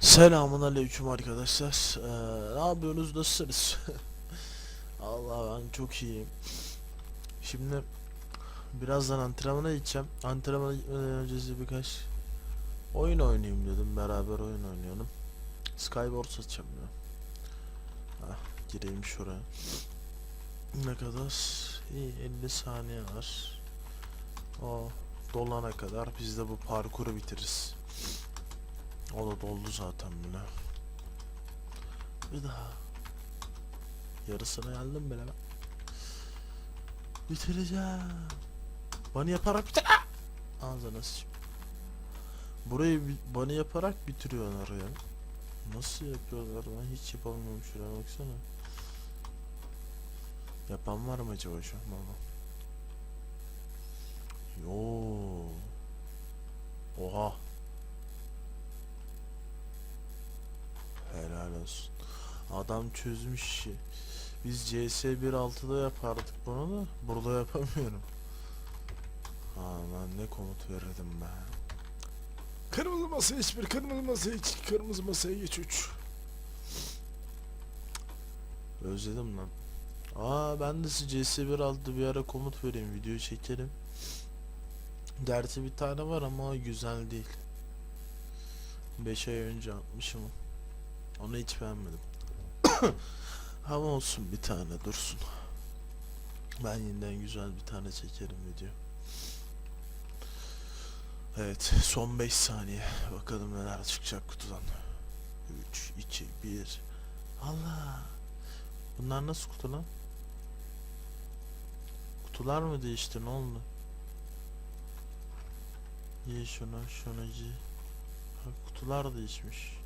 Selamun aleyküm arkadaşlar. Ee, ne yapıyorsunuz? Nasılsınız? Allah ben çok iyiyim. Şimdi birazdan antrenmana gideceğim. Antrenmana gitmeden öncesi birkaç oyun oynayayım dedim. Beraber oyun oynayalım. Skywars açacağım ya. Ah, gireyim şuraya. Ne kadar? İyi 50 saniye var. O dolana kadar biz de bu parkuru bitiririz. O da doldu zaten bile. Bir daha. Yarısına geldim bile ben. Bitireceğim. Bana yaparak bitir. Ah! Ağzına sıçayım. Burayı bana yaparak bitiriyorlar ya. Nasıl yapıyorlar ben hiç yapamıyorum şuraya baksana. Yapan var mı acaba şu an baba? Yo. Olsun. Adam çözmüş işi. Biz CS 1.6'da yapardık bunu da burada yapamıyorum. Ha ben ne komut verirdim be. Kırmızı masa iç bir, kırmızı masa iç, kırmızı masaya geç üç. Özledim lan. Aa ben de size CS 1.6'da bir ara komut vereyim video çekelim. Gerçi bir tane var ama güzel değil. 5 ay önce atmışım. Onu hiç beğenmedim. Ama olsun bir tane dursun. Ben yeniden güzel bir tane çekerim video. Evet son 5 saniye. Bakalım neler çıkacak kutudan. 3, 2, 1. Allah. Bunlar nasıl kutu lan? Kutular mı değişti ne oldu? Ye şuna şuna giy. Ha, kutular değişmiş.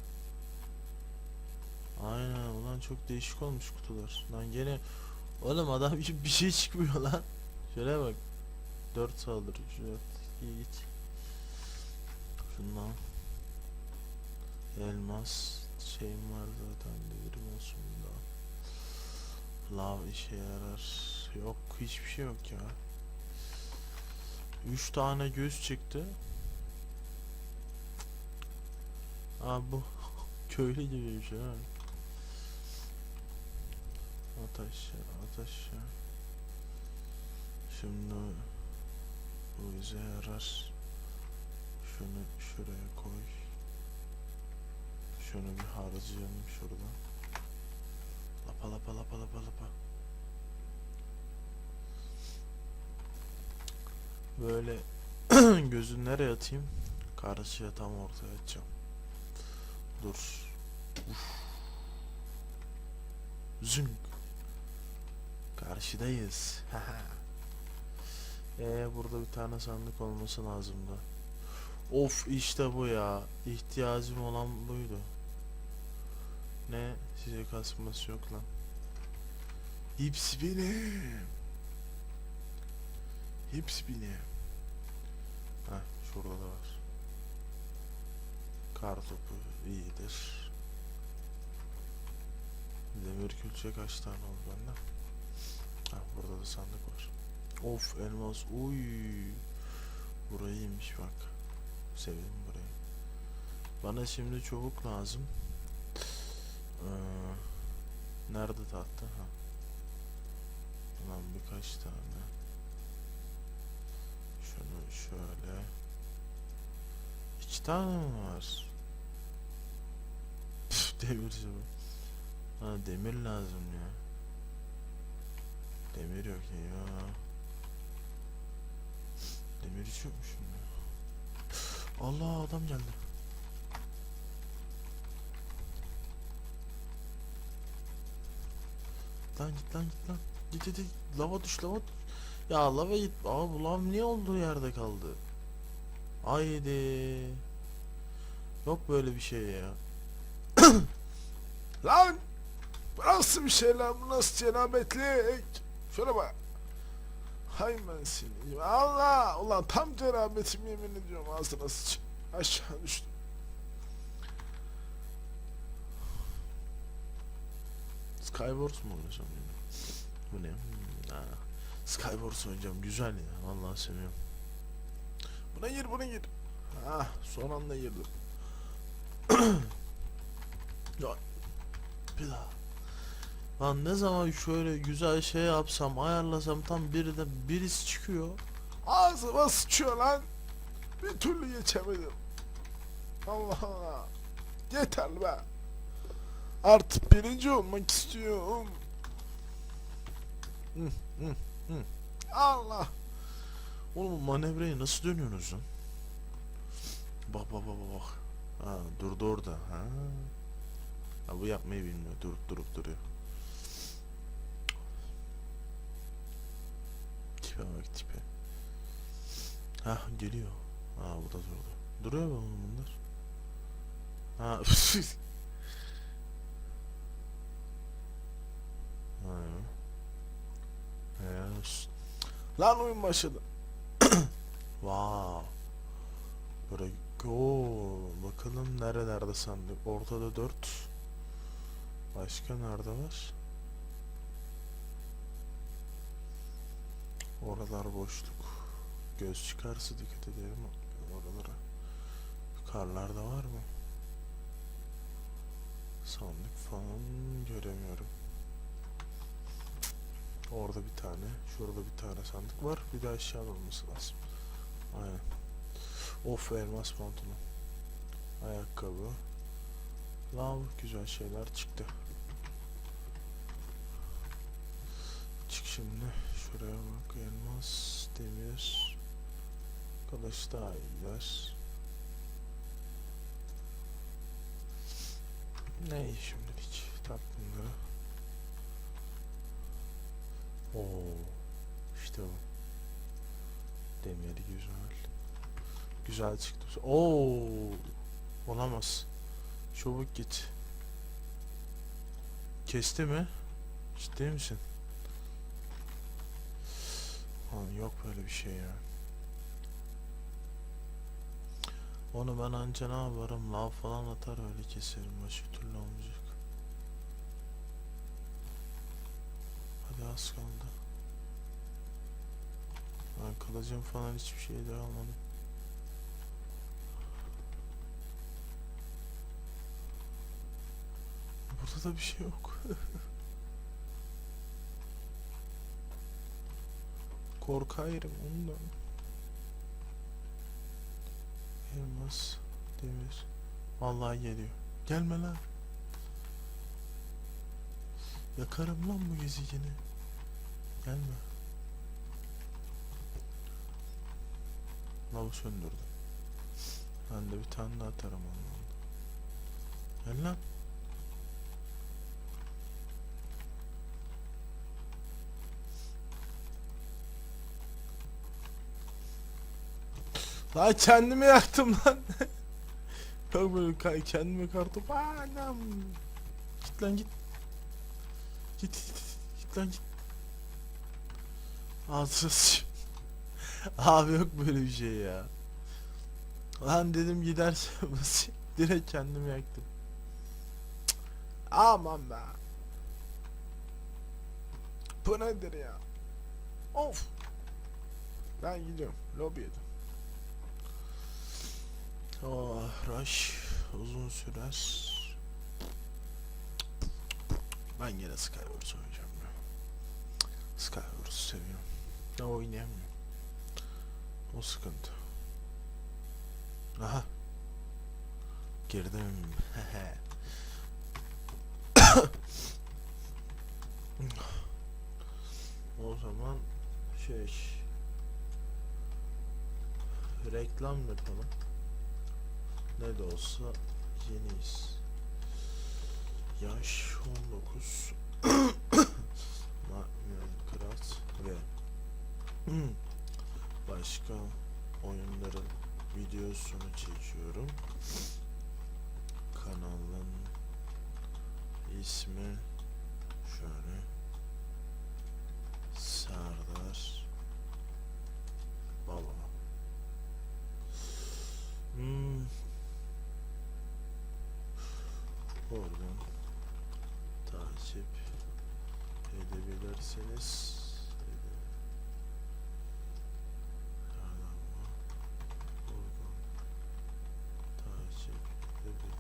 Aynen ulan çok değişik olmuş kutular. Lan gene oğlum adam bir şey çıkmıyor lan. Şöyle bak. 4 saldırı. Şöyle giy git. Şundan. Elmas şeyim var zaten devirim olsun bunda. Lav işe yarar. Yok hiçbir şey yok ya. 3 tane göz çıktı. Aa bu köylü gibi bir şey ha. At aşağı, at aşağı. Şimdi bu bize yarar. Şunu şuraya koy. Şunu bir harcayalım şurada. Lapa lapa lapa lapa lapa. Böyle gözün nereye atayım? Karşıya tam ortaya atacağım. Dur. Uf. Zünk. Karşıdayız. Ee burada bir tane sandık olması lazımdı. Of işte bu ya. İhtiyacım olan buydu. Ne? Size kasması yok lan. Hepsi benim. Hepsi benim. Heh şurada da var. Kar topu iyidir. Demir külçe kaç tane oldu bende? Burada da sandık var. Of elmas. Uy. Burayı iyiymiş bak. Sevdim burayı. Bana şimdi çubuk lazım. Ee, nerede tahta? Ha. Ulan birkaç tane. Şunu şöyle. İki tane mi var? Püf, demirci bu. Ha demir lazım ya. Demir yok ya. Demir hiç yokmuş şimdi. Allah adam geldi. Lan git lan git lan. Git git git. Lava düş lava düş. Ya lava git. Aa bu lav niye olduğu yerde kaldı? Haydi. Yok böyle bir şey ya. Lan! Bu nasıl bir şey lan? Bu nasıl cenabetlik? Şöyle bak. Hay ben seni. Allah! Ulan tam cenabetim yemin ediyorum ağzına sıç. Aşağı düştüm. Skywars mı yine? Bu ne? Ha. Skywars oynayacağım. Güzel ya. Vallahi seviyorum. Buna gir buna gir. Ah son anda girdim. Bir daha. Lan ne zaman şöyle güzel şey yapsam, ayarlasam tam birden birisi çıkıyor. Ağzıma sıçıyor lan. Bir türlü geçemedim. Allah Allah. Yeter be. Artık birinci olmak istiyorum. Allah. Oğlum manevrayı nasıl dönüyorsunuz lan? Bak bak bak, bak. Ha durdu orada. Ha. ha bu yapmayı bilmiyor. Durup durup duruyor. Tipe bak tipe. Ha geliyor. Ha bu da durdu. Duruyor mu bunlar? Ha. olsun. Lan oyun başladı. Wow. Böyle Oo, bakalım nerelerde sandık. Ortada 4. Başka nerede var? Oralar boşluk. Göz çıkarsa dikkat edelim oralara. Yukarılarda var mı? Sandık falan göremiyorum. Orada bir tane, şurada bir tane sandık var. Bir de aşağıda olması lazım. Aynen. Of elmas pantolon. Ayakkabı. Lav güzel şeyler çıktı. Çık şimdi. Şuraya bak elmas, demir. Kılıç daha iyiler. Ne şimdilik tak bunları. Oo, işte bu. Demir güzel. Güzel çıktı. Oo, olamaz. Çabuk git. Kesti mi? Ciddi misin? Lan yok böyle bir şey ya. Onu ben anca ne yaparım? Lav falan atar öyle keserim. Başka türlü olmayacak. Hadi az kaldı. Ben kılıcım falan hiçbir şey de almadım. Burada da bir şey yok. Korkayım ondan. Elmas, demir. Vallahi geliyor. Gelme lan. Yakarım lan bu gezegeni. Gelme. Lavı söndürdüm. Ben de bir tane daha atarım ondan. Gel lan. Lan kendimi yaktım lan. Yok böyle ka- kendime kartopu. Anam. Git lan git. Git git git, lan git. Ağzına Abi yok böyle bir şey ya. Lan dedim giderse basayım. Direkt kendimi yaktım. Aman be. Bu nedir ya? Of. Ben gidiyorum. Lobiye. Oh, rush uzun sürer. Ben yine Skywars oynayacağım ya. Skywars seviyorum. Ne oynayamıyorum. O sıkıntı. Aha. Girdim. o zaman şey reklam yapalım. Ne de olsa yeniyiz. Yaş 19 Minecraft ve başka oyunların videosunu çekiyorum. Kanalın ismi şöyle Serdar Baba. Oradan takip edebilirsiniz.